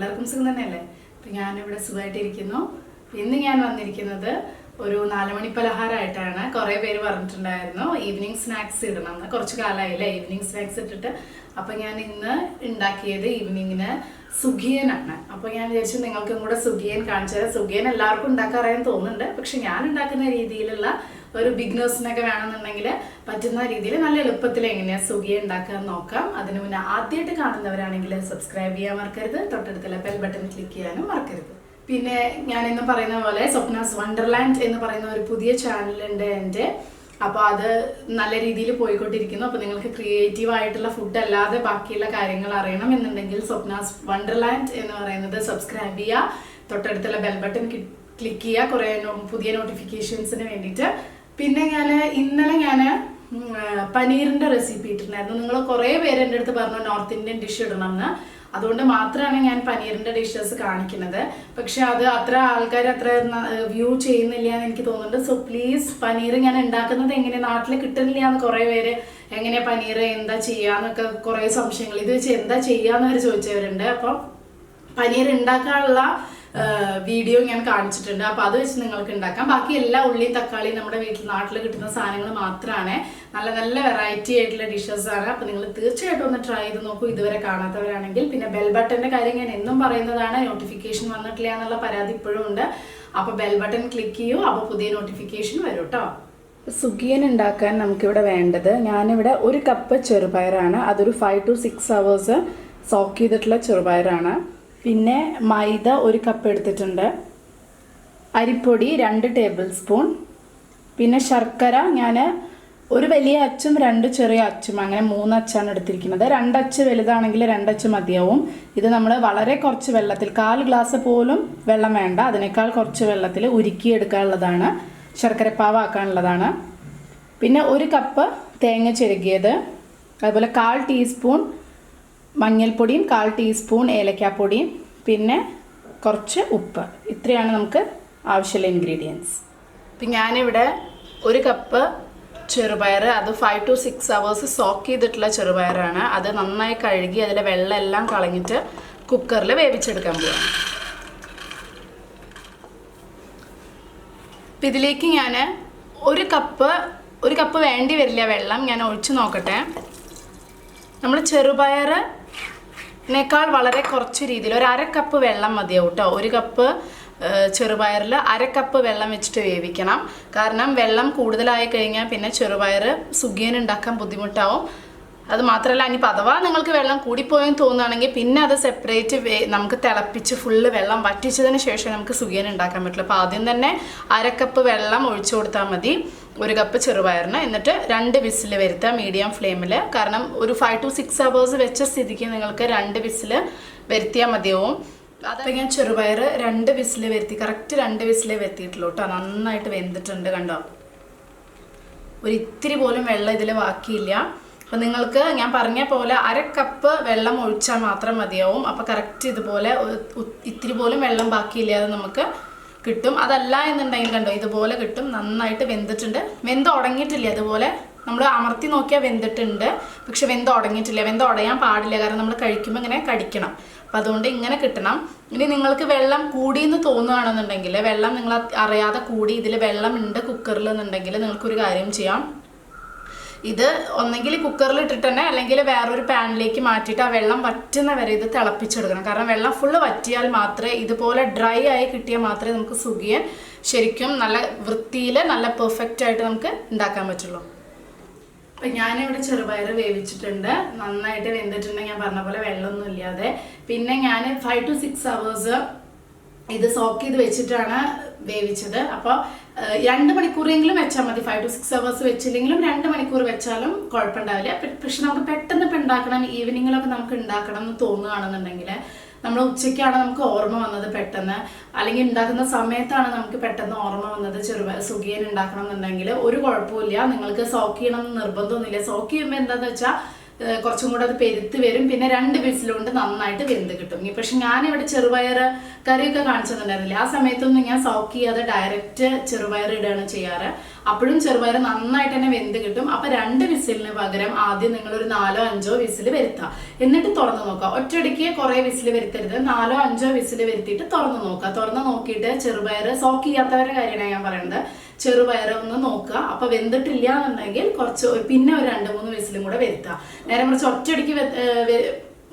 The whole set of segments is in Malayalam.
എല്ലാവർക്കും സുഖം തന്നെയല്ലേ? അപ്പം ഞാനിവിടെ സുഖമായിട്ടിരിക്കുന്നു. ഇന്ന് ഞാൻ വന്നിരിക്കുന്നത് ഒരു നാലുമണി പലഹാരമായിട്ടാണ്. കുറേ പേര് പറഞ്ഞിട്ടുണ്ടായിരുന്നു ഈവനിങ് സ്നാക്സ് ഇടണം എന്ന്. കുറച്ച് കാലമായില്ലേ ഈവനിങ് സ്നാക്സ് ഇട്ടിട്ട്. അപ്പം ഞാൻ ഇന്ന് ഉണ്ടാക്കിയത് ഈവനിങ്ങിന് സുഖിയനാണ്. അപ്പോൾ ഞാൻ വിചാരിച്ചു നിങ്ങൾക്കും കൂടെ സുഖിയൻ കാണിച്ചു തരാം. സുഖിയൻ എല്ലാവർക്കും ഉണ്ടാക്കാറിയാൻ തോന്നുന്നുണ്ട്. പക്ഷെ ഞാൻ ഉണ്ടാക്കുന്ന രീതിയിലുള്ള ഒരു ബിഗ്നേഴ്സിനൊക്കെ വേണമെന്നുണ്ടെങ്കിൽ പറ്റുന്ന രീതിയിൽ നല്ല എളുപ്പത്തിൽ എങ്ങനെയാണ് സുഖിയ ഉണ്ടാക്കാൻ നോക്കാം. അതിന് മുന്നേ ആദ്യമായിട്ട് കാണുന്നവരാണെങ്കിൽ സബ്സ്ക്രൈബ് ചെയ്യാൻ മറക്കരുത്. തൊട്ടടുത്തുള്ള ബെൽ ബട്ടൺ ക്ലിക്ക് ചെയ്യാനും മറക്കരുത്. പിന്നെ ഞാൻ ഇന്ന് പറയുന്ന പോലെ സ്വപ്നാസ് വണ്ടർലാൻഡ് എന്ന് പറയുന്ന ഒരു പുതിയ ചാനലുണ്ട് എന്റെ. അപ്പോൾ അത് നല്ല രീതിയിൽ പോയിക്കൊണ്ടിരിക്കുന്നു. അപ്പോൾ നിങ്ങൾക്ക് ക്രിയേറ്റീവ് ആയിട്ടുള്ള ഫുഡ് അല്ലാതെ ബാക്കിയുള്ള കാര്യങ്ങൾ അറിയണം എന്നുണ്ടെങ്കിൽ സ്വപ്നാസ് വണ്ടർലാൻഡ് എന്ന് പറയുന്നത് സബ്സ്ക്രൈബ് ചെയ്യുക. തൊട്ടടുത്തുള്ള ബെൽ ബട്ടൺ ക്ലിക്ക് ചെയ്യുക. കുറേ പുതിയ നോട്ടിഫിക്കേഷൻസിന് വേണ്ടിയിട്ട് പിന്നെ ഞാൻ ഇന്നലെ ഞാൻ പനീറിന്റെ റെസിപ്പി ഇട്ടിട്ടുണ്ടായിരുന്നു. നിങ്ങൾ കുറേ പേര് എന്റെ അടുത്ത് പറഞ്ഞു നോർത്ത് ഇന്ത്യൻ ഡിഷ് ഇടണം എന്ന് അതുകൊണ്ട് മാത്രമാണ് ഞാൻ പനീറിന്റെ ഡിഷസ് കാണിക്കുന്നത്. പക്ഷെ അത് അത്ര ആൾക്കാർ അത്ര വ്യൂ ചെയ്യുന്നില്ല എന്ന് എനിക്ക് തോന്നുന്നുണ്ട്. സോ പ്ലീസ് പനീർ ഞാൻ ഉണ്ടാക്കുന്നത് എങ്ങനെ? നാട്ടിൽ കിട്ടുന്നില്ല എന്ന് കുറേ പേര് എങ്ങനെ പനീർ എന്താ ചെയ്യാന്നൊക്കെ കുറേ സംശയങ്ങൾ. ഇത് വെച്ച് എന്താ ചെയ്യാന്ന് വരെ ചോദിച്ചവരുണ്ട്. അപ്പം പനീർ ഉണ്ടാക്കാനുള്ള വീഡിയോ ഞാൻ കാണിച്ചിട്ടുണ്ട്. അപ്പോൾ അത് വെച്ച് നിങ്ങൾക്ക് ഉണ്ടാക്കാം. ബാക്കി എല്ലാ ഉള്ളി തക്കാളി നമ്മുടെ വീട്ടിൽ നാട്ടിൽ കിട്ടുന്ന സാധനങ്ങൾ മാത്രമാണ് നല്ല നല്ല വെറൈറ്റി ആയിട്ടുള്ള ഡിഷസ് ആണ്. അപ്പോൾ നിങ്ങൾ തീർച്ചയായിട്ടും ഒന്ന് ട്രൈ ചെയ്ത് നോക്കൂ. ഇതുവരെ കാണാത്തവരാണെങ്കിൽ പിന്നെ ബെൽ ബട്ടന്റെ കാര്യം ഞാൻ എന്നും പറയുന്നതാണ്. നോട്ടിഫിക്കേഷൻ വന്നിട്ടില്ല എന്നുള്ള പരാതി ഇപ്പോഴും ഉണ്ട്. അപ്പോൾ ബെൽ ബട്ടൺ ക്ലിക്ക് ചെയ്യൂ. അപ്പോൾ പുതിയ നോട്ടിഫിക്കേഷൻ വരും കേട്ടോ സുഗിയൻ ഉണ്ടാക്കാൻ നമുക്കിവിടെ വേണ്ടത് ഞാനിവിടെ ഒരു കപ്പ് ചെറുപയറാണ്. അതൊരു five to six hours soak ചെയ്തിട്ടുള്ള ചെറുപയറാണ്. പിന്നെ മൈദ ഒരു കപ്പ് എടുത്തിട്ടുണ്ട്. അരിപ്പൊടി രണ്ട് ടേബിൾ സ്പൂൺ പിന്നെ ശർക്കര ഞാൻ ഒരു വലിയ അച്ചും രണ്ട് ചെറിയ അച്ചും അങ്ങനെ മൂന്ന് അച്ചാണ് എടുത്തിരിക്കുന്നത്. രണ്ടച്ച് വലുതാണെങ്കിൽ രണ്ടച്ച് മതിയാവും. ഇത് നമ്മൾ വളരെ കുറച്ച് വെള്ളത്തിൽ കാൽ ഗ്ലാസ് പോലും വെള്ളം വേണ്ട. അതിനേക്കാൾ കുറച്ച് വെള്ളത്തിൽ ഉരുക്കിയെടുക്കാനുള്ളതാണ്. ശർക്കരപ്പാവാക്കാനുള്ളതാണ്. പിന്നെ ഒരു കപ്പ് തേങ്ങ ചെരുകിയത്. അതുപോലെ കാൽ ടീസ്പൂൺ മഞ്ഞൾപ്പൊടിയും കാൽ ടീസ്പൂൺ ഏലക്കാപ്പൊടിയും പിന്നെ കുറച്ച് ഉപ്പ്. ഇത്രയാണ് നമുക്ക് ആവശ്യമുള്ള ഇൻഗ്രീഡിയൻസ് ഇപ്പം ഞാനിവിടെ ഒരു കപ്പ് ചെറുപയർ അത് five to six hours soak ചെയ്തിട്ടുള്ള ചെറുപയറാണ്. അത് നന്നായി കഴുകി അതിലെ വെള്ളം എല്ലാം കളഞ്ഞിട്ട് കുക്കറിൽ വേവിച്ചെടുക്കാൻ പോവാം അപ്പം ഇതിലേക്ക് ഞാൻ ഒരു കപ്പ് ഒരു കപ്പ് വേണ്ടി വരില്ല വെള്ളം. ഞാൻ ഒഴിച്ചു നോക്കട്ടെ. നമ്മൾ ചെറുപയറിനേക്കാൾ വളരെ കുറച്ച് രീതിയിൽ ഒരു അര കപ്പ് വെള്ളം മതിയാവും കേട്ടോ ഒരു കപ്പ് ചെറുപയറിൽ അര കപ്പ് വെള്ളം വെച്ചിട്ട് വേവിക്കണം. കാരണം വെള്ളം കൂടുതലായി കഴിഞ്ഞാൽ പിന്നെ ചെറുപയർ സുഖിയൻ ഉണ്ടാക്കാൻ ബുദ്ധിമുട്ടാവും. അത് മാത്രമല്ല ഇനി അഥവാ നിങ്ങൾക്ക് വെള്ളം കൂടിപ്പോയെന്ന് തോന്നുകയാണെങ്കിൽ പിന്നെ അത് സെപ്പറേറ്റ് നമുക്ക് തിളപ്പിച്ച് ഫുള്ള് വെള്ളം വറ്റിച്ചതിന് ശേഷം നമുക്ക് സുഖിയൻ ഉണ്ടാക്കാൻ പറ്റുള്ളൂ അപ്പോൾ ആദ്യം തന്നെ അര കപ്പ് വെള്ളം ഒഴിച്ചു കൊടുത്താൽ മതി. ഒരു കപ്പ് ചെറുപയറിന് എന്നിട്ട് രണ്ട് വിസിൽ വരുത്തുക മീഡിയം ഫ്ലെയിമിൽ കാരണം ഒരു ഫൈവ് ടു സിക്സ് അവേഴ്സ് വെച്ച സ്ഥിതിക്ക് നിങ്ങൾക്ക് രണ്ട് വിസിൽ വരുത്തിയാൽ മതിയാവും. അതൊക്കെ ഞാൻ ചെറുപയർ രണ്ട് വിസിൽ വരുത്തി കറക്റ്റ് രണ്ട് വിസിലേ വരുത്തിയിട്ടുള്ളൂ കേട്ടോ. നന്നായിട്ട് വെന്തിട്ടുണ്ട് കണ്ടോ? ഒരു ഇത്തിരി പോലും വെള്ളം ഇതിൽ ബാക്കിയില്ല. അപ്പം നിങ്ങൾക്ക് ഞാൻ പറഞ്ഞ പോലെ അര കപ്പ് വെള്ളം ഒഴിച്ചാൽ മാത്രം മതിയാവും. അപ്പോൾ കറക്റ്റ് ഇതുപോലെ ഇത്തിരി പോലും വെള്ളം ബാക്കിയില്ലാതെ നമുക്ക് കിട്ടും. അതല്ല എന്നുണ്ടെങ്കിൽ കണ്ടോ ഇതുപോലെ കിട്ടും. നന്നായിട്ട് വെന്തിട്ടുണ്ട്. വെന്ത് ഉടങ്ങിയിട്ടില്ല. അതുപോലെ നമ്മൾ അമർത്തി നോക്കിയാൽ വെന്തിട്ടുണ്ട്. പക്ഷെ വെന്ത് ഉടങ്ങിയിട്ടില്ല. വെന്ത് ഉടയാൻ പാടില്ല. കാരണം നമ്മൾ കഴിക്കുമ്പോൾ ഇങ്ങനെ കടിക്കണം. അപ്പം അതുകൊണ്ട് ഇങ്ങനെ കിട്ടണം. ഇനി നിങ്ങൾക്ക് വെള്ളം കൂടിയെന്ന് തോന്നുകയാണെന്നുണ്ടെങ്കിൽ വെള്ളം നിങ്ങൾ അറിയാതെ കൂടി ഇതിൽ വെള്ളം ഉണ്ട് കുക്കറിൽ എന്നുണ്ടെങ്കിൽ നിങ്ങൾക്കൊരു കാര്യം ചെയ്യാം. ഇത് ഒന്നെങ്കിൽ കുക്കറിൽ ഇട്ടിട്ട് തന്നെ അല്ലെങ്കിൽ വേറൊരു പാനിലേക്ക് മാറ്റിയിട്ട് ആ വെള്ളം വറ്റുന്ന വരെ ഇത് തിളപ്പിച്ചെടുക്കണം. കാരണം വെള്ളം ഫുള്ള് വറ്റിയാൽ മാത്രമേ ഇതുപോലെ ഡ്രൈ ആയി കിട്ടിയാൽ മാത്രമേ നമുക്ക് സുഖിയെ ശരിക്കും നല്ല വൃത്തിയിൽ നല്ല പെർഫെക്റ്റ് ആയിട്ട് നമുക്ക് ഉണ്ടാക്കാൻ പറ്റുള്ളൂ. അപ്പം ഞാനിവിടെ ചെറുപയർ വേവിച്ചിട്ടുണ്ട്. നന്നായിട്ട് വെന്തിട്ടുണ്ട്. ഞാൻ പറഞ്ഞ പോലെ വെള്ളമൊന്നും ഇല്ലാതെ. പിന്നെ ഞാൻ ഫൈവ് ടു സിക്സ് അവേഴ്സ് ഇത് സോക്ക് ചെയ്ത് വെച്ചിട്ടാണ് വേവിച്ചത്. അപ്പോൾ രണ്ട് മണിക്കൂറെങ്കിലും വെച്ചാൽ മതി. ഫൈവ് ടു സിക്സ് അവേഴ്സ് വെച്ചില്ലെങ്കിലും രണ്ട് മണിക്കൂർ വെച്ചാലും കുഴപ്പമുണ്ടാവില്ല. പക്ഷെ നമുക്ക് പെട്ടെന്ന് ഇപ്പം ഉണ്ടാക്കണം. ഈവനിങ്ങിലൊക്കെ നമുക്ക് ഉണ്ടാക്കണം എന്ന് തോന്നുകയാണെന്നുണ്ടെങ്കിൽ നമ്മൾ ഉച്ചയ്ക്കാണ് നമുക്ക് ഓർമ്മ വന്നത് പെട്ടെന്ന്. അല്ലെങ്കിൽ ഉണ്ടാക്കുന്ന സമയത്താണ് നമുക്ക് പെട്ടെന്ന് ഓർമ്മ വന്നത് ചെറു സുഖിയൻ ഉണ്ടാക്കണം എന്നുണ്ടെങ്കിൽ ഒരു കുഴപ്പമില്ല നിങ്ങൾക്ക് സോക്ക് ചെയ്യണം എന്ന് നിർബന്ധമൊന്നുമില്ല. സോക്ക് ചെയ്യുമ്പോൾ എന്താണെന്ന് വെച്ചാൽ കുറച്ചും കൂടെ അത് പെരുത്ത് വരും. പിന്നെ രണ്ട് വിസിലുകൊണ്ട് നന്നായിട്ട് വെന്ത് കിട്ടും. പക്ഷെ ഞാനിവിടെ ചെറുപയർ കറിയൊക്കെ കാണിച്ചിട്ടുണ്ടായിരുന്നില്ല? ആ സമയത്തൊന്നും ഞാൻ സോക്ക് ചെയ്യാതെ ഡയറക്റ്റ് ചെറുപയർ ഇടുകയാണ് ചെയ്യാറ്. അപ്പോഴും ചെറുപയർ നന്നായിട്ട് തന്നെ വെന്ത് കിട്ടും. അപ്പൊ രണ്ട് വിസിലിന് പകരം ആദ്യം നിങ്ങൾ ഒരു നാലോ അഞ്ചോ വിസിൽ വരുത്താം. എന്നിട്ട് തുറന്നു നോക്കുക. ഒറ്റയടിക്ക് കുറെ വിസിൽ വരുത്തരുത്. നാലോ അഞ്ചോ വിസിൽ വരുത്തിയിട്ട് തുറന്നു നോക്കുക. തുറന്നു നോക്കിയിട്ട് ചെറുപയർ സോക്ക് ചെയ്യാത്തവരുടെ കാര്യമാണ് ഞാൻ പറയുന്നത്. ചെറുപയർ ഒന്ന് നോക്കുക. അപ്പൊ വെന്തിട്ടില്ല എന്നുണ്ടെങ്കിൽ കുറച്ച് പിന്നെ ഒരു രണ്ട് മൂന്ന് വിസിലും കൂടെ വരുത്താം. നേരെ കുറച്ച് ഒറ്റയടിക്ക്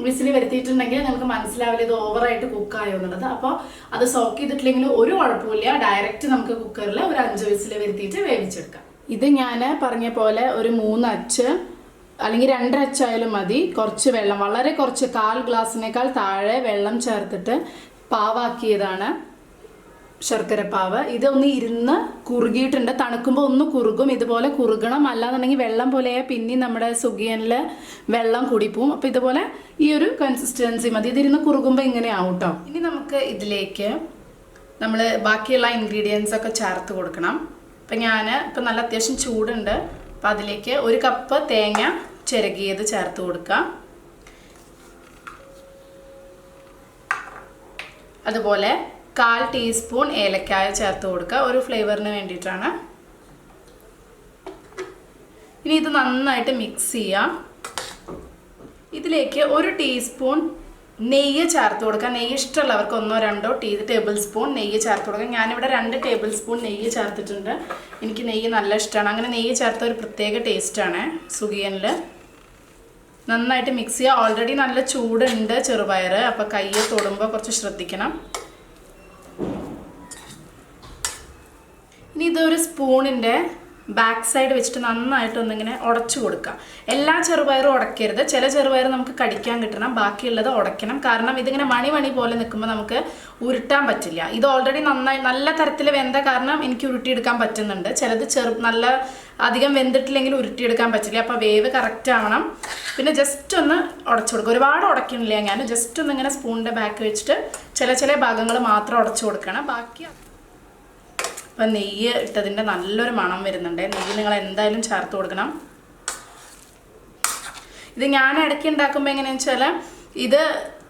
വിസിൽ വരുത്തിയിട്ടുണ്ടെങ്കിൽ നിങ്ങൾക്ക് മനസ്സിലാവില്ല ഇത് ഓവറായിട്ട് കുക്കായോ എന്നുള്ളത്. അപ്പോൾ അത് സോക്ക് ചെയ്തിട്ടില്ലെങ്കിൽ ഒരു കുഴപ്പമില്ല ഡയറക്റ്റ് നമുക്ക് കുക്കറിൽ ഒരു അഞ്ച് വിസിൽ വരുത്തിയിട്ട് വേവിച്ചെടുക്കാം. ഇത് ഞാൻ പറഞ്ഞ പോലെ ഒരു മൂന്ന് അച്ച് അല്ലെങ്കിൽ രണ്ടര അച്ചായാലും മതി. കുറച്ച് വെള്ളം വളരെ കുറച്ച് കാൽ ഗ്ലാസ്സിനേക്കാൾ താഴെ വെള്ളം ചേർത്തിട്ട് പാവാക്കിയതാണ്. ശർക്കര പാവ്. ഇതൊന്ന് ഇരുന്ന് കുറുകിയിട്ടുണ്ട്. തണുക്കുമ്പോൾ ഒന്ന് കുറുകും. ഇതുപോലെ കുറുകണം. അല്ലാന്നുണ്ടെങ്കിൽ വെള്ളം പോലെ പിന്നെ നമ്മുടെ സുഗിയനിൽ വെള്ളം കൂടിപ്പോവും അപ്പോൾ ഇതുപോലെ ഈ ഒരു കൺസിസ്റ്റൻസി മതി. ഇതിരുന്ന് കുറുകുമ്പോൾ ഇങ്ങനെ ആവും കേട്ടോ ഇനി നമുക്ക് ഇതിലേക്ക് നമ്മൾ ബാക്കിയുള്ള ഇൻഗ്രീഡിയൻസ് ഒക്കെ ചേർത്ത് കൊടുക്കണം. അപ്പം ഞാൻ ഇപ്പം നല്ല അത്യാവശ്യം ചൂടുണ്ട്. അപ്പം അതിലേക്ക് ഒരു കപ്പ് തേങ്ങ ചിരകിയത് ചേർത്ത് കൊടുക്കാം. അതുപോലെ കാൽ ടീസ്പൂൺ ഏലക്കായ ചേർത്ത് കൊടുക്കുക. ഒരു ഫ്ലേവറിന് വേണ്ടിയിട്ടാണ്. ഇനി ഇത് നന്നായിട്ട് മിക്സ് ചെയ്യാം. ഇതിലേക്ക് ഒരു ടീസ്പൂൺ നെയ്യ് ചേർത്ത് കൊടുക്കുക. നെയ്യ് ഇഷ്ടമുള്ളവർക്ക് ഒന്നോ രണ്ടോ ടീ ടേബിൾ സ്പൂൺ നെയ്യ് ചേർത്ത് കൊടുക്കുക. ഞാനിവിടെ രണ്ട് ടേബിൾ സ്പൂൺ നെയ്യ് ചേർത്തിട്ടുണ്ട്. എനിക്ക് നെയ്യ് നല്ല ഇഷ്ടമാണ്. അങ്ങനെ നെയ്യ് ചേർത്ത ഒരു പ്രത്യേക ടേസ്റ്റാണ് സുഗിയനിൽ നന്നായിട്ട് മിക്സ് ചെയ്യുക ഓൾറെഡി നല്ല ചൂടുണ്ട് ചെറുപയർ അപ്പോൾ കയ്യെ തൊടുമ്പോൾ കുറച്ച് ശ്രദ്ധിക്കണം. ഇനി ഇതൊരു സ്പൂണിന്റെ ബാക്ക് സൈഡ് വെച്ചിട്ട് നന്നായിട്ട് ഒന്നിങ്ങനെ ഉടച്ചു കൊടുക്കുക. എല്ലാ ചെറുപയറും ഉടക്കരുത്. ചില ചെറുപയർ നമുക്ക് കടിക്കാൻ കിട്ടണം. ബാക്കിയുള്ളത് ഉടയ്ക്കണം. കാരണം ഇതിങ്ങനെ മണി മണി പോലെ നിൽക്കുമ്പോൾ നമുക്ക് ഉരുട്ടാൻ പറ്റില്ല. ഇത് ഓൾറെഡി നന്നായി നല്ല തരത്തിൽ വെന്ത കാരണം എനിക്ക് ഉരുട്ടിയെടുക്കാൻ പറ്റുന്നുണ്ട്. ചിലത് ചെറു നല്ല അധികം വെന്തിട്ടില്ലെങ്കിൽ ഉരുട്ടിയെടുക്കാൻ പറ്റില്ല. അപ്പോൾ വേവ് കറക്റ്റ് ആവണം. പിന്നെ ജസ്റ്റ് ഒന്ന് ഉടച്ചു കൊടുക്കുക. ഒരുപാട് ഉടക്കണില്ല ഞാൻ. ജസ്റ്റ് ഒന്ന് ഇങ്ങനെ സ്പൂണിന്റെ ബാക്ക് വെച്ചിട്ട് ചില ചില ഭാഗങ്ങൾ മാത്രം ഉടച്ചു കൊടുക്കണം. ബാക്കി അപ്പം നെയ്യ് ഇട്ടതിന്റെ നല്ലൊരു മണം വരുന്നുണ്ട്. നെയ്യ് നിങ്ങൾ എന്തായാലും ചേർത്ത് കൊടുക്കണം. ഇത് ഞാൻ ഇടയ്ക്ക് ഉണ്ടാക്കുമ്പോൾ എങ്ങനെയാണെന്ന് വെച്ചാൽ ഇത്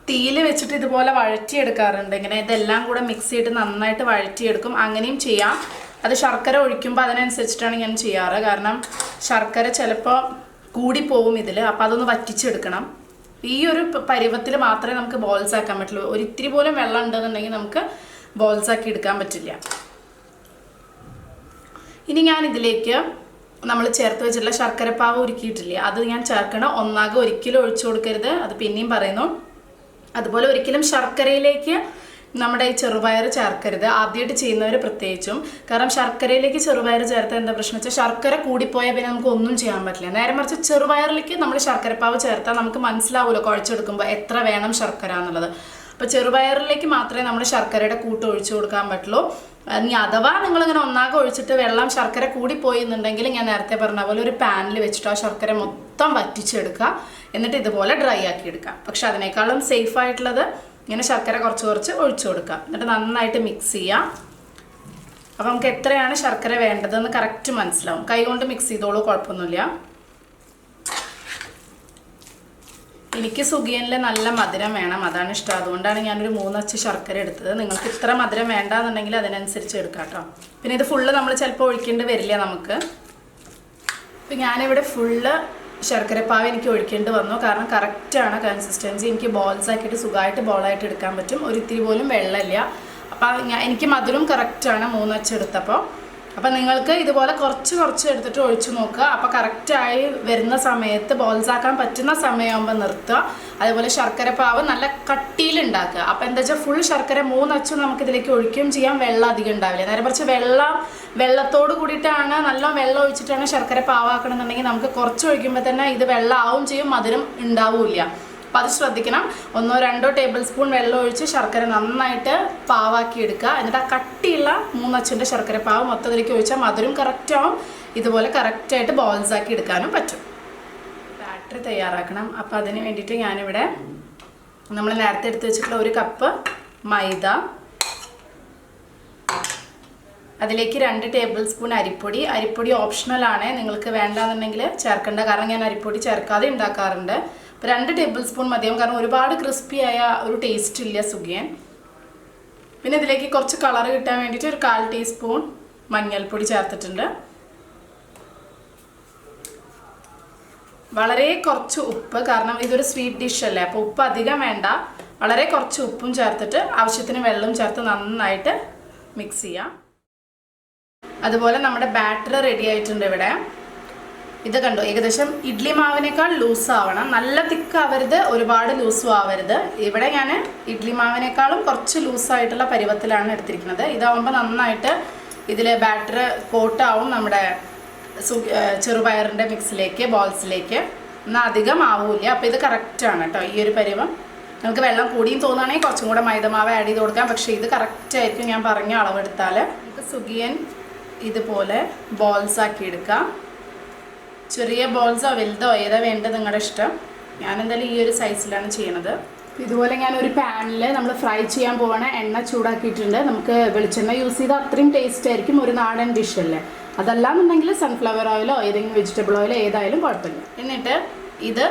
തീയിൽ വെച്ചിട്ട് ഇതുപോലെ വഴറ്റിയെടുക്കാറുണ്ട്. ഇങ്ങനെ ഇതെല്ലാം കൂടെ മിക്സ് ചെയ്തിട്ട് നന്നായിട്ട് വഴറ്റിയെടുക്കും. അങ്ങനെയും ചെയ്യാം. അത് ശർക്കര ഒഴിക്കുമ്പോൾ അതിനനുസരിച്ചിട്ടാണ് ഞാൻ ചെയ്യാറ്. കാരണം ശർക്കര ചിലപ്പോൾ കൂടിപ്പോവും ഇതിൽ അപ്പോൾ അതൊന്ന് വറ്റിച്ചെടുക്കണം. ഈ ഒരു പരുവത്തിൽ മാത്രമേ നമുക്ക് ബോൾസ് ആക്കാൻ പറ്റുള്ളൂ. ഒരിത്തിരി പോലും വെള്ളം ഉണ്ടെന്നുണ്ടെങ്കിൽ നമുക്ക് ബോൾസ് ആക്കി എടുക്കാൻ പറ്റില്ല. ഇനി ഞാൻ ഇതിലേക്ക് നമ്മൾ ചേർത്ത് വെച്ചിട്ടുള്ള ശർക്കരപ്പാവ് ഉരുക്കിയിട്ടില്ലേ അത് ഞാൻ ചേർക്കണം. ഒന്നാകെ ഒരിക്കലും ഒഴിച്ചു കൊടുക്കരുത്. അത് പിന്നെയും പറയുന്നു. അതുപോലെ ഒരിക്കലും ശർക്കരയിലേക്ക് നമ്മുടെ ഈ ചെറുപയർ ചേർക്കരുത്. ആദ്യമായിട്ട് ചെയ്യുന്നവർ പ്രത്യേകിച്ചും. കാരണം ശർക്കരയിലേക്ക് ചെറുപയർ ചേർത്ത എന്താ പ്രശ്നം വെച്ചാൽ ശർക്കര കൂടിപ്പോയാൽ പിന്നെ നമുക്ക് ഒന്നും ചെയ്യാൻ പറ്റില്ല. നേരെ മറിച്ച് ചെറുപയറിലേക്ക് നമ്മൾ ശർക്കരപ്പാവ് ചേർത്താൽ നമുക്ക് മനസ്സിലാവുമല്ലോ കുഴച്ചെടുക്കുമ്പോൾ എത്ര വേണം ശർക്കര എന്നുള്ളത്. അപ്പോൾ ചെറുപയറിലേക്ക് മാത്രമേ നമ്മൾ ശർക്കരയുടെ കൂട്ട് ഒഴിച്ചു കൊടുക്കാൻ പറ്റുള്ളൂ. ഇനി അഥവാ നിങ്ങളിങ്ങനെ ഒന്നാകെ ഒഴിച്ചിട്ട് വെള്ളം ശർക്കര കൂടി പോയി എന്നുണ്ടെങ്കിൽ ഞാൻ നേരത്തെ പറഞ്ഞ പോലെ ഒരു പാനിൽ വെച്ചിട്ട് ആ ശർക്കര മൊത്തം വറ്റിച്ചെടുക്കുക. എന്നിട്ട് ഇതുപോലെ ഡ്രൈ ആക്കി എടുക്കുക. പക്ഷെ അതിനേക്കാളും സേഫ് ആയിട്ടുള്ളത് ഇങ്ങനെ ശർക്കര കുറച്ച് കുറച്ച് ഒഴിച്ചു കൊടുക്കുക. എന്നിട്ട് നന്നായിട്ട് മിക്സ് ചെയ്യാം അപ്പോൾ നമുക്ക് എത്രയാണ് ശർക്കര വേണ്ടതെന്ന് കറക്റ്റ് മനസ്സിലാവും. കൈ കൊണ്ട് മിക്സ് ചെയ്തോളൂ കുഴപ്പമൊന്നുമില്ല. എനിക്ക് സുഖിയനിൽ നല്ല മധുരം വേണം. അതാണ് ഇഷ്ടം. അതുകൊണ്ടാണ് ഞാനൊരു മൂന്നച്ച് ശർക്കര എടുത്തത്. നിങ്ങൾക്ക് ഇത്ര മധുരം വേണ്ടാന്നുണ്ടെങ്കിൽ അതിനനുസരിച്ച് എടുക്കാം കേട്ടോ. പിന്നെ ഇത് ഫുള്ള് നമ്മൾ ചിലപ്പോൾ ഒഴിക്കേണ്ടി വരില്ല നമുക്ക്. ഇപ്പം ഞാനിവിടെ ഫുള്ള് ശർക്കരപ്പാവ് എനിക്ക് ഒഴിക്കേണ്ടി വന്നു. കാരണം കറക്റ്റാണ് കൺസിസ്റ്റൻസി എനിക്ക് ബോൾസ് ആക്കിയിട്ട് സുഖമായിട്ട് ബോളായിട്ട് എടുക്കാൻ പറ്റും. ഒരിത്തിരി പോലും വെള്ളമില്ല. അപ്പം എനിക്ക് മധുരം കറക്റ്റാണ് മൂന്നച്ച് എടുത്തപ്പോൾ അപ്പം നിങ്ങൾക്ക് ഇതുപോലെ കുറച്ച് കുറച്ച് എടുത്തിട്ട് ഒഴിച്ചു നോക്കുക. അപ്പോൾ കറക്റ്റായി വരുന്ന സമയത്ത് ബോൾസാക്കാൻ പറ്റുന്ന സമയമാകുമ്പോൾ നിർത്തുക. അതേപോലെ ശർക്കര പാവ് നല്ല കട്ടിയിൽ ഉണ്ടാക്കുക. അപ്പോൾ എന്താ വെച്ചാൽ ഫുൾ ശർക്കര മൂന്നച്ചു നമുക്ക് ഇതിലേക്ക് ഒഴിക്കുകയും ചെയ്യാം. വെള്ളം അധികം ഉണ്ടാവില്ല. നേരെ കുറച്ച് വെള്ളം വെള്ളത്തോട് കൂടിയിട്ടാണ് നല്ല വെള്ളം ഒഴിച്ചിട്ടാണ് ശർക്കര പാവാക്കണമെന്നുണ്ടെങ്കിൽ നമുക്ക് കുറച്ച് ഒഴിക്കുമ്പോൾ തന്നെ ഇത് വെള്ളമാവും ചെയ്യും. മധുരം ഉണ്ടാവില്ല. അപ്പോൾ അത് ശ്രദ്ധിക്കണം ഒന്നോ രണ്ടോ ടേബിൾ സ്പൂൺ വെള്ളം ഒഴിച്ച് ശർക്കര നന്നായിട്ട് പാവാക്കി എടുക്കുക. എന്നിട്ട് ആ കട്ടിയുള്ള മൂന്നച്ചിന്റെ ശർക്കര പാവ് മൊത്തത്തിലേക്ക് ഒഴിച്ചാൽ മധുരം കറക്റ്റ് ആവും. ഇതുപോലെ കറക്റ്റായിട്ട് ബോൾസ് ആക്കി എടുക്കാനും പറ്റും. ബാറ്ററി തയ്യാറാക്കണം. അപ്പോൾ അതിന് വേണ്ടിയിട്ട് ഞാനിവിടെ നമ്മൾ നേരത്തെ എടുത്ത് വെച്ചിട്ടുള്ള ഒരു കപ്പ് മൈദ അതിലേക്ക് രണ്ട് ടേബിൾ സ്പൂൺ അരിപ്പൊടി അരിപ്പൊടി ഓപ്ഷണലാണ് നിങ്ങൾക്ക് വേണ്ടാന്നുണ്ടെങ്കിൽ ചേർക്കേണ്ട. കാരണം ഞാൻ അരിപ്പൊടി ചേർക്കാതെ ഉണ്ടാക്കാറുണ്ട്. രണ്ട് ടേബിൾ സ്പൂൺ മതിയാവും. കാരണം ഒരുപാട് ക്രിസ്പി ആയ ഒരു ടേസ്റ്റ് ഇല്ല സുഖിയൻ. പിന്നെ ഇതിലേക്ക് കുറച്ച് കളർ കിട്ടാൻ വേണ്ടിയിട്ട് ഒരു കാൽ ടീസ്പൂൺ മഞ്ഞൾപ്പൊടി ചേർത്തിട്ടുണ്ട്. വളരെ കുറച്ച് ഉപ്പ് കാരണം ഇതൊരു സ്വീറ്റ് ഡിഷ് അല്ലേ? അപ്പോൾ ഉപ്പ് അധികം വേണ്ട. വളരെ കുറച്ച് ഉപ്പും ചേർത്തിട്ട് ആവശ്യത്തിന് വെള്ളം ചേർത്ത് നന്നായിട്ട് മിക്സ് ചെയ്യാം. അതുപോലെ നമ്മുടെ ബാറ്റർ റെഡി ആയിട്ടുണ്ട് ഇവിടെ. ഇത് കണ്ടോ? ഏകദേശം ഇഡ്ലി മാവിനേക്കാൾ ലൂസ് ആവണം. നല്ല തിക്ക് ആവരുത് ഒരുപാട് ലൂസും ആവരുത്. ഇവിടെ ഞാൻ ഇഡ്ലി മാവിനേക്കാളും കുറച്ച് ലൂസായിട്ടുള്ള പരുവത്തിലാണ് എടുത്തിരിക്കുന്നത്. ഇതാവുമ്പോൾ നന്നായിട്ട് ഇതിൽ ബാറ്റർ കോട്ടാവും നമ്മുടെ ചെറുപയറിന്റെ മിക്സിലേക്ക് ബോൾസിലേക്ക് എന്നാൽ അധികം ആവില്ല. അപ്പോൾ ഇത് കറക്റ്റാണ് കേട്ടോ ഈ ഒരു പരുവം. നമുക്ക് വെള്ളം കൂടിയും തോന്നുകയാണെങ്കിൽ കുറച്ചും കൂടെ മൈദമാവ് ആഡ് ചെയ്ത് കൊടുക്കാം. പക്ഷേ ഇത് കറക്റ്റായിരിക്കും ഞാൻ പറഞ്ഞ അളവെടുത്താൽ നമുക്ക് സുഖിയൻ ഇതുപോലെ ബോൾസ് ആക്കി എടുക്കാം. ചെറിയ ബോൾസോ വലുതോ ഏതാ വേണ്ടത് നിങ്ങളുടെ ഇഷ്ടം. ഞാൻ എന്തായാലും ഈ ഒരു സൈസിലാണ് ചെയ്യണത്. ഇതുപോലെ ഞാൻ ഒരു പാനിൽ നമ്മൾ ഫ്രൈ ചെയ്യാൻ പോവാണ്. എണ്ണ ചൂടാക്കിയിട്ടുണ്ട്. നമുക്ക് വെളിച്ചെണ്ണ യൂസ് ചെയ്താൽ അത്രയും ടേസ്റ്റ് ആയിരിക്കും ഒരു നാടൻ ഡിഷ് അല്ലേ? അതല്ലാന്നുണ്ടെങ്കിൽ സൺഫ്ലവർ ഓയിലോ ഏതെങ്കിലും വെജിറ്റബിൾ ഓയിലോ ഏതായാലും കുഴപ്പമില്ല. എന്നിട്ട് ഇത്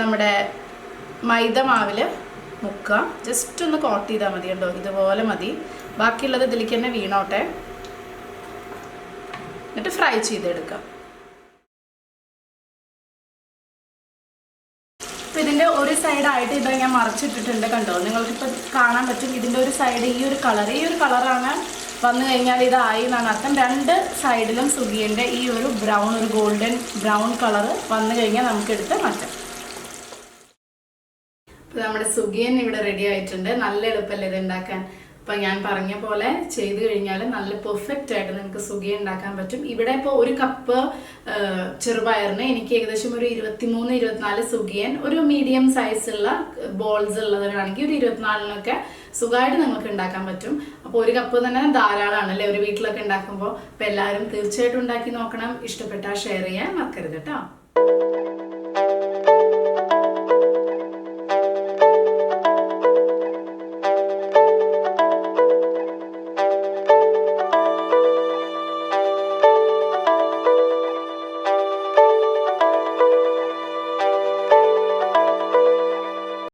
നമ്മുടെ മൈദ മാവിൽ മുക്കുക. ജസ്റ്റ് ഒന്ന് കോട്ട് ചെയ്താൽ മതി കേട്ടോ. ഇതുപോലെ മതി. ബാക്കിയുള്ളത് ഇതിലേക്ക് തന്നെ വീണോട്ടെ. എന്നിട്ട് ഫ്രൈ ചെയ്തെടുക്കാം അപ്പോൾ ഇതിന്റെ ഒരു സൈഡായിട്ട് ഇത് ഞാൻ മറച്ചിട്ടിട്ടുണ്ട് കണ്ടോ? നിങ്ങൾക്കിപ്പോൾ കാണാൻ പറ്റും ഇതിന്റെ ഒരു സൈഡ് ഈ ഒരു കളർ ഈ ഒരു കളറാണ് വന്നു കഴിഞ്ഞാൽ ഇതായി എന്നാണ് അർത്ഥം. രണ്ട് സൈഡിലും സുഗിയന്റെ ഈ ഒരു ബ്രൗൺ ഒരു ഗോൾഡൻ ബ്രൗൺ കളർ വന്നു കഴിഞ്ഞാൽ നമുക്കെടുത്ത് മാറ്റാം. അപ്പോൾ നമ്മുടെ സുഗിയൻ ഇവിടെ റെഡി ആയിട്ടുണ്ട്. നല്ല എളുപ്പമല്ലേ ഇത് ഉണ്ടാക്കാൻ? അപ്പോൾ ഞാൻ പറഞ്ഞ പോലെ ചെയ്ത് കഴിഞ്ഞാൽ നല്ല പെർഫെക്റ്റ് ആയിട്ട് നിങ്ങൾക്ക് സുഖി ഉണ്ടാക്കാൻ പറ്റും. ഇവിടെ ഇപ്പോൾ ഒരു കപ്പ് ചെറുപയറിന് എനിക്ക് ഏകദേശം ഒരു ഇരുപത്തിമൂന്ന് ഇരുപത്തിനാല് സുഖിയൻ ഒരു മീഡിയം സൈസുള്ള ബോൾസ് ഉള്ളവരാണെങ്കിൽ ഒരു ഇരുപത്തിനാലിനൊക്കെ സുഖമായിട്ട് നിങ്ങൾക്ക് ഉണ്ടാക്കാൻ പറ്റും. അപ്പോൾ ഒരു കപ്പ് തന്നെ ധാരാളമാണ് അല്ലേ? ഒരു വീട്ടിലൊക്കെ ഉണ്ടാക്കുമ്പോൾ അപ്പോൾ എല്ലാവരും തീർച്ചയായിട്ടും ഉണ്ടാക്കി നോക്കണം. ഇഷ്ടപ്പെട്ടാൽ ഷെയർ ചെയ്യാൻ മറക്കരുത് കേട്ടോ.